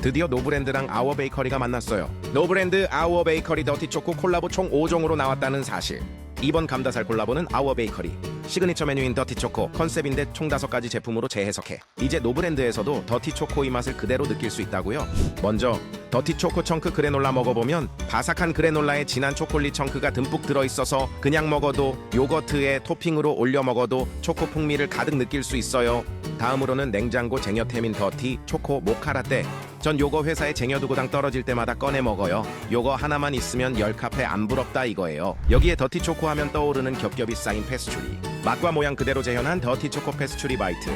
드디어 노브랜드랑 아워 베이커리가 만났어요. 노브랜드 아워 베이커리 더티 초코 콜라보 총 5종으로 나왔다는 사실. 이번 감다살 콜라보는 아워 베이커리. 시그니처 메뉴인 더티 초코 컨셉인데 총 5가지 제품으로 재해석해. 이제 노브랜드에서도 더티 초코의 맛을 그대로 느낄 수 있다고요. 먼저 더티 초코 청크 그래놀라 먹어보면 바삭한 그래놀라에 진한 초콜릿 청크가 듬뿍 들어있어서 그냥 먹어도 요거트에 토핑으로 올려 먹어도 초코 풍미를 가득 느낄 수 있어요. 다음으로는 냉장고 쟁여템인 더티 초코 모카라떼. 전 요거 회사에 쟁여두고 당 떨어질 때마다 꺼내 먹어요. 요거 하나만 있으면 열 카페 안 부럽다 이거예요. 여기에 더티 초코 하면 떠오르는 겹겹이 쌓인 페스츄리. 맛과 모양 그대로 재현한 더티 초코 페스츄리 바이트.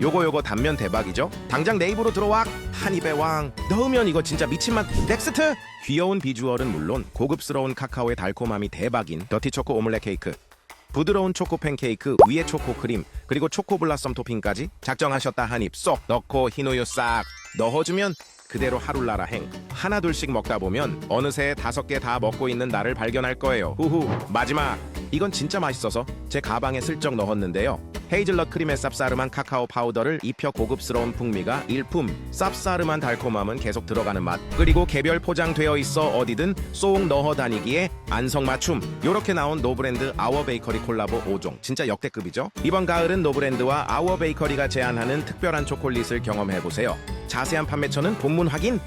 요거 요거 단면 대박이죠? 당장 내 입으로 들어와 한 입에 왕 넣으면 이거 진짜 미친 맛 넥스트 귀여운 비주얼은 물론 고급스러운 카카오의 달콤함이 대박인 더티 초코 오믈렛 케이크 부드러운 초코 팬케이크 위에 초코 크림 그리고 초코 블라썸 토핑까지 작정하셨다 한 입 쏙 넣고 흰우유 싹 넣어주면 그대로 하룰라라 행. 하나 둘씩 먹다 보면 어느새 다섯 개 다 먹고 있는 나를 발견할 거예요. 후후. 마지막. 이건 진짜 맛있어서 제 가방에 슬쩍 넣었는데요. 헤이즐넛 크림에 쌉싸름한 카카오 파우더를 입혀 고급스러운 풍미가 일품. 쌉싸름한 달콤함은 계속 들어가는 맛. 그리고 개별 포장되어 있어 어디든 쏙 넣어 다니기에 안성맞춤. 요렇게 나온 노브랜드 아워 베이커리 콜라보 5종. 진짜 역대급이죠? 이번 가을은 노브랜드와 아워 베이커리가 제안하는 특별한 초콜릿을 경험해보세요 자세한 판매처는 본문 확인